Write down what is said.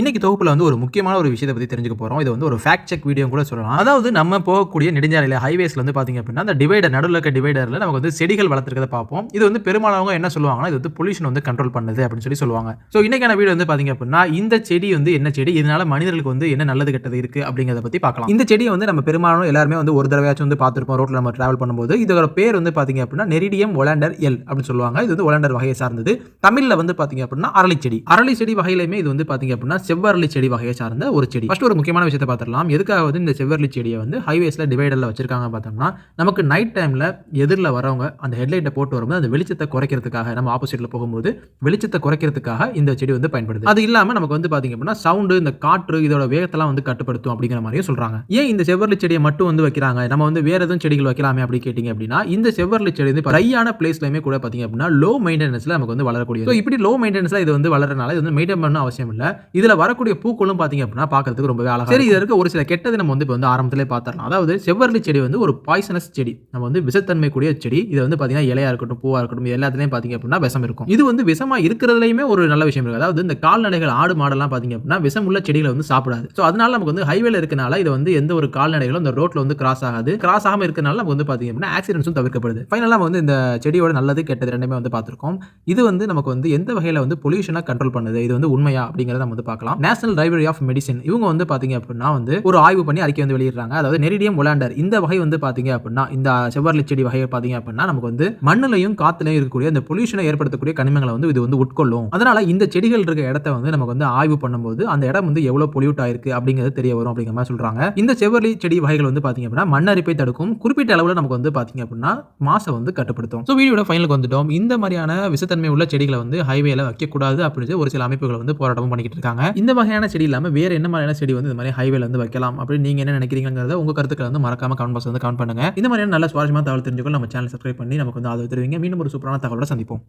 இன்னைக்கு தொகுப்பில் வந்து ஒரு முக்கியமான ஒரு விஷயத்தை பற்றி தெரிஞ்சுக்க போகிறோம் இது வந்து ஒரு ஃபேக்ட் செக் வீடியோ கூட சொல்லலாம். அதாவது நம்ம போகக்கூடிய நெடுஞ்சாலையில் ஹைவேஸில் வந்து பார்த்திங்க அப்படின்னா அந்த டிவைடர் நடுவில் இருக்க டிவைடரில் நமக்கு வந்து செடிகள் வளர்த்துருக்கதை பார்ப்போம். இது வந்து பெரும்பாலானவங்க என்ன சொல்லுவாங்கன்னா இது வந்து பொல்யூஷன் வந்து கண்ட்ரோல் பண்ணுது அப்படின்னு சொல்லி சொல்லுவாங்க. ஸோ இன்னைக்கான வீடியோ வந்து பார்த்திங்க அப்படின்னா இந்த செடி வந்து என்ன செடி இதனால மனிதர்களுக்கு வந்து என்ன நல்லது கெட்டது இருக்குது அப்படிங்கிறத பற்றி பார்க்கலாம். இந்த செடியை வந்து நம்ம பெரும்பாலும் எல்லாருமே வந்து ஒரு தடவையாச்சும் வந்து பார்த்துருப்போம். ரோட்டில் நம்ம டிராவல் பண்ணும்போது. இதோட பேர் வந்து பார்த்திங்க அப்படின்னா நெரிடியம் ஒலாண்டர் எல் அப்படின்னு சொல்லுவாங்க. இது வந்து ஒலாண்டர் வகையை சார்ந்தது. தமிழில் வந்து பார்த்திங்க அப்படின்னா அரளி செடி அரளி செடி வகையிலுமே இது வந்து பார்த்திங்க அப்படின்னா செவ்வரளி செடி வகையை சார்ந்த ஒரு செடி. ஃபர்ஸ்ட் ஒரு முக்கியமான விஷயத்தை பார்த்துடலாம். எதுக்காக வந்து இந்த செவ்வரளி செடியை வந்து ஹைவேஸில் டிவைடரில் வச்சிருக்காங்க பார்த்தோம்னா நமக்கு நைட் டைம்ல எதிரில் வரவங்க அந்த ஹெட்லைட்டை போட்டு வரும்போது அந்த வெளிச்சத்தை குறைக்கிறதுக்காக நம்ம ஆப்போசிட்டில் போகும்போது வெளிச்சத்தை குறைக்கிறதுக்காக இந்த செடி வந்து பயன்படுது. அது இல்லாம நமக்கு வந்து பார்த்திங்க அப்படின்னா சவுண்டு இந்த காற்று இதோட வேகத்தெல்லாம் வந்து கட்டுப்படுத்தும் அப்படிங்கிற மாதிரியும் சொல்றாங்க. ஏன் இந்த செவ்வரளி செடியை மட்டும் வந்து வைக்கிறாங்க? நம்ம வந்து வேறு எதுவும் செடிகள் வைக்கலாமே அப்படி கேட்டிங்க அப்படின்னா இந்த செவ்வரளி செடி வந்து ட்ரையான பிளேஸ்லையுமே கூட பார்த்திங்க அப்படின்னா லோ மெயின்டெனன்ஸில் நமக்கு வந்து வளரக்கூடிய ஸோ இப்படி லோ மெயின்டெனன்ஸில் இது வந்து வளரனால இது வந்து மெயின்டைன் பண்ண அவசியம் இல்ல. இதுல வரக்கூடிய பூக்களும் பாத்தீங்க அப்படின்னா பார்க்கிறதுக்கு ரொம்பவே அழகா சரி இதுல இருக்க ஒரு சில கெட்டது நம்ம வந்து இப்போ வந்து ஆரம்பத்திலே பார்த்துடலாம். அதாவது செவ்வரளி செடி வந்து ஒரு பாய்சனஸ் செடி. நம்ம வந்து விஷத்தன்மை கூடிய செடி. இது வந்து பாத்தீங்கன்னா இலையா இருக்கட்டும் பூவா இருக்கட்டும் எல்லாத்துலயும் பாத்தீங்க அப்படின்னா விஷம் இருக்கும். இது வந்து விஷமா இருக்கிறதுலயுமே ஒரு நல்ல விஷயம் இருக்கு அதாவது இந்த கால்நடைகள் ஆடு மாடெல்லாம் பாத்தீங்க அப்படின்னா விஷம் உள்ள செடிகளை வந்து சாப்பிடாது. ஸோ அதனால நமக்கு வந்து ஹைவேல இருக்கனால இது வந்து எந்த ஒரு கால்நடைகளும் இந்த ரோட்ல வந்து கிராஸ் ஆகாது. கிராஸ் ஆகாம இருக்கனால நமக்கு வந்து பாத்தீங்க அப்படின்னா ஆக்சிடென்ட்ஸும் தவிர்க்கப்படுது. ஃபைனலாக வந்து இந்த செடியோட நல்லது கெட்டது ரெண்டுமே வந்து பார்த்திருக்கோம். இது வந்து நமக்கு வந்து எந்த வகையில் வந்து பொல்யூஷனை கண்ட்ரோல் பண்ணுது? இது வந்து உண்மையா அப்படிங்கிறத நம்ம வந்து பார்க்கலாம். நேஷனல் லைப்ரரி ஆஃப் மெடிசன் இவங்க வந்து பாத்தீங்க அப்படின்னா வந்து ஒரு ஆய்வு பண்ணி அறிக்கை வந்து வெளியிடுறாங்க. அதாவது நெரிடியம் ஒலாண்டர் இந்த வகை வந்து பாத்தீங்க அப்படின்னா இந்த செவ்வரளி செடி வகையை பாத்தீங்க அப்படின்னா நமக்கு வந்து மண்ணிலையும் காத்துலையும் இருக்கக்கூடிய இந்த பொல்யூஷனை ஏற்படுத்தக்கூடிய கனிமங்களை வந்து இது வந்து உட்கொள்ளும். அதனால இந்த செடிகள் இருக்க இடத்த வந்து நமக்கு வந்து ஆய்வு பண்ணும்போது அந்த இடம் வந்து எவ்வளவு பொல்யூட் ஆயிருக்கு அப்படிங்கிறது தெரிய வரும் அப்படிங்கிற மாதிரி சொல்றாங்க. இந்த செவ்வரளி செடி வகைகள் வந்து பாத்தீங்க அப்படின்னா மண்ணரிப்பை தடுக்கும். குறிப்பிட்ட அளவில் நமக்கு வந்து பாத்தீங்க அப்படின்னா மாசை வந்து கட்டுப்படுத்தும். ஸோ வீடியோட ஃபைனலுக்கு வந்துட்டோம். இந்த மாதிரியான விஷத்தன்மை உள்ள செடிகளை வந்து ஹைவேல வைக்கக்கூடாது அப்படின்னு சொல்லி ஒரு சில அமைப்புகள் வந்து போராட்டமும் பண்ணிக்கிட்டு இருக்காங்க. இந்த வகையான செடி இல்லாமல் வேற என்ன மாதிரியான செடி வந்து இந்த மாதிரி ஹைவேல வந்து வைக்கலாம் அப்படின்னு நீங்க என்ன நினைக்கிறீங்கிறத உங்க கருத்துக்களை வந்து மறக்காம கமெண்ட் பாக்ஸ் வந்து கமெண்ட் பண்ணுங்க. இந்த மாதிரியான நல்ல சுவாரஸ்யமான தகவல் தெரிஞ்சுக்கொள்ள நம்ம சேனல் சப்ஸ்கிரைப் பண்ணி நமக்கு வந்து ஆதரவு தருவீங்க. மீண்டும் ஒரு சூப்பரான தகவலோட சந்திப்போம்.